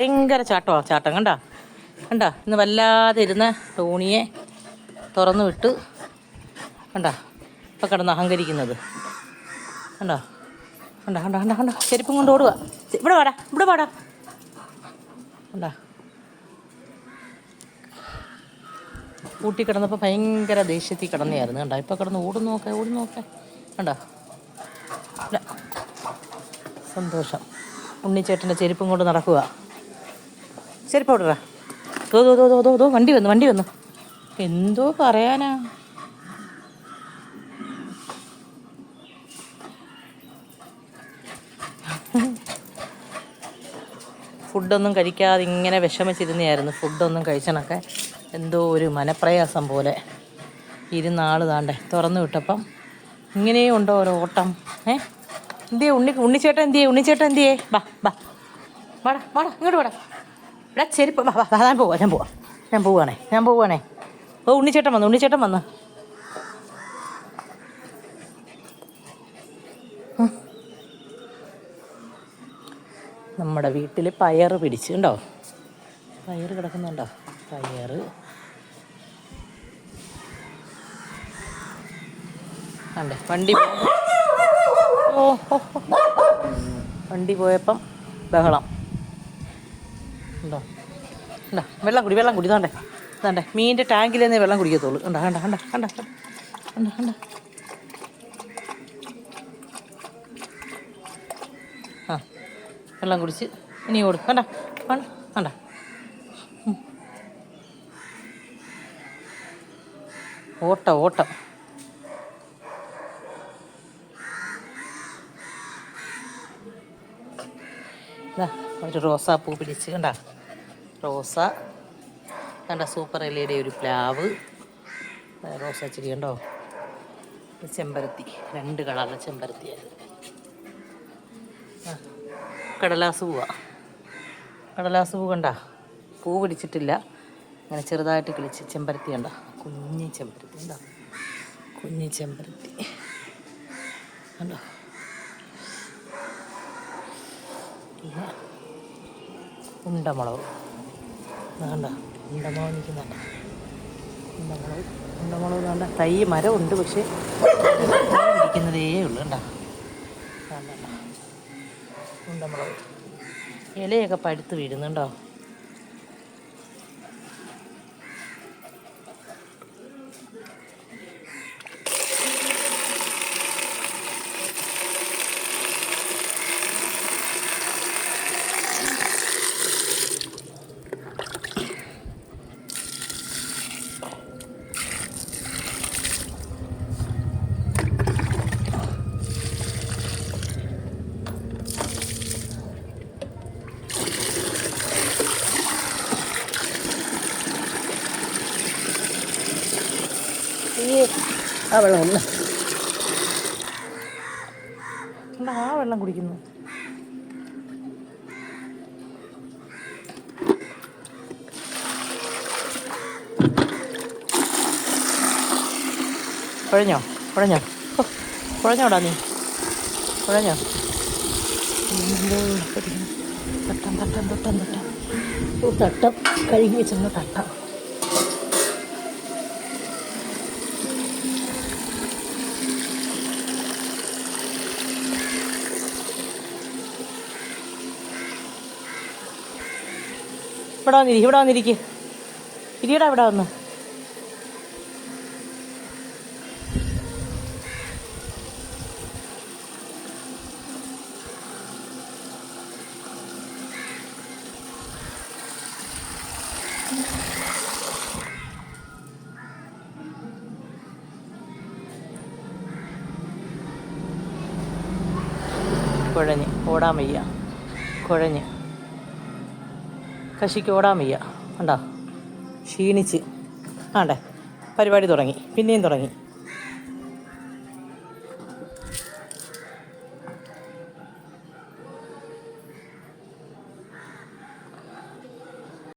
ഭയങ്കര ചാട്ടമാണ് ചാട്ടം. കണ്ട? കണ്ട? ഇന്ന് വല്ലാതെ ഇരുന്ന തോണിയെ തുറന്നു വിട്ട് കണ്ട? ഇപ്പം കിടന്ന് അഹങ്കരിക്കുന്നത്. കണ്ട? കണ്ട കണ്ട കണ്ട കണ്ട? ചെരുപ്പും കൊണ്ട് ഓടുക. ഇവിടെ പാടാ ഇവിടെ പാടാ കണ്ട? കൂട്ടി കിടന്നപ്പോൾ ഭയങ്കര ദേഷ്യത്തിൽ കിടന്നെയായിരുന്നു. കണ്ട? ഇപ്പം കിടന്ന് ഓടുന്നു നോക്കേ ഓടി നോക്കേ. കണ്ട. സന്തോഷം. ഉണ്ണിച്ചേട്ടന്റെ ചെരുപ്പും കൊണ്ട് നടക്കുക. ചെരുപ്പ് ദോ വണ്ടി വന്നു വണ്ടി വന്നു. എന്തോ പറയാനാ? ഫുഡൊന്നും കഴിക്കാതെ ഇങ്ങനെ വിഷമിച്ചിരുന്നതായിരുന്നു ഫുഡൊന്നും കഴിച്ചണൊക്കെ എന്തോ ഒരു മനപ്രയാസം പോലെ. ഇരുന്നാൾ താണ്ടേ തുറന്നു വിട്ടപ്പം ഇങ്ങനെയും ഉണ്ടോ ഒരു ഓട്ടം? ഏ? എന്തിയേ ഉണ്ണി ഉണ്ണിച്ചേട്ടൻ എന്തിയേ ഉണ്ണിച്ചേട്ടൻ എന്തിയേ? ബാ ബാ വാടാ വാടാ ഇങ്ങോട്ട് വാടാ. ഇവിടെ ചെരുപ്പ് ഞാൻ പോവാ ഞാൻ പോവാ. ഞാൻ പോവാണേ ഞാൻ പോവാണേ. ഓ ഉണ്ണിച്ചേട്ടൻ വന്നു ഉണ്ണിച്ചേട്ടൻ വന്നു. നമ്മുടെ വീട്ടിൽ പയറ് പിടിച്ച് കണ്ടോ? പയറ് കിടക്കുന്നുണ്ടോ? പയറ്. കണ്ടേ വണ്ടി ഓ. വണ്ടി പോയപ്പം ബഹളം. ഉണ്ടോ? ഉണ്ടോ? വെള്ളം കുടി വെള്ളം കുടി. ഇതാണ്ടേ ഇതാണ്ടേ മീനിന്റെ ടാങ്കിൽ തന്നെ വെള്ളം കുടിക്കത്തുള്ളൂ. കണ്ട കണ്ട കണ്ട കണ്ട കണ്ട കണ്ട ആ വെള്ളം കുടിച്ച് ഇനി ഓടും. കണ്ട കണ്ട ഓട്ടം ഓട്ടം. ഒരു റോസാപ്പൂ പിടിച്ച്. കണ്ട? റോസ. കണ്ട സൂപ്പർ എലിയുടെ ഒരു പ്ലാവ്. റോസ ചിരി കണ്ടോ? ചെമ്പരത്തി. രണ്ട് കളറിലെ ചെമ്പരത്തിയായിരുന്നു ആ, കടലാസ് പൂവ. കടലാസ് പൂ കണ്ട? പൂ പിടിച്ചിട്ടില്ല. അങ്ങനെ ചെറുതായിട്ട് കിളിച്ച് ചെമ്പരത്തി കണ്ട. കുഞ്ഞി ചെമ്പരത്തി കണ്ടോ? കുഞ്ഞി ചെമ്പരത്തി. കണ്ടോ? ഉണ്ടമുളക്. വേണ്ട ഉണ്ടമുളക് നിൽക്കുന്നുണ്ട് ഉണ്ടമുളക് ഉണ്ടമുളക് വേണ്ട തൈ മരമുണ്ട് പക്ഷേ ഇരിക്കുന്നതേ ഉള്ളൂ കണ്ട? ഉണ്ടമുളക് ഇലയൊക്കെ പഴുത്ത് വീഴുന്നുണ്ടോ? ഈ ആ വെള്ളം ഒന്ന്. ആ വെള്ളം കുടിക്കുന്നു? കുഴഞ്ഞോ? കുഴഞ്ഞോ? കുഴഞ്ഞോടാ നീ. കുഴഞ്ഞോ. തട്ടം തട്ടം തട്ടം തട്ടം തട്ടം. കഴുകി വെച്ചിരുന്ന തട്ടം. ഇവിടെ വന്നിരിക്കും ഇവിടെ വന്നിരിക്കും. ഇരിയടാ ഇവിടെ വന്ന്. കുഴഞ്ഞ് ഓടാൻ വയ്യ. കുഴഞ്ഞ്. കശിക്ക് ഓടാൻ വയ്യ. കണ്ടോ? ക്ഷീണിച്ച്. ആണ്ടേ? പരിപാടി തുടങ്ങി. പിന്നെയും തുടങ്ങി.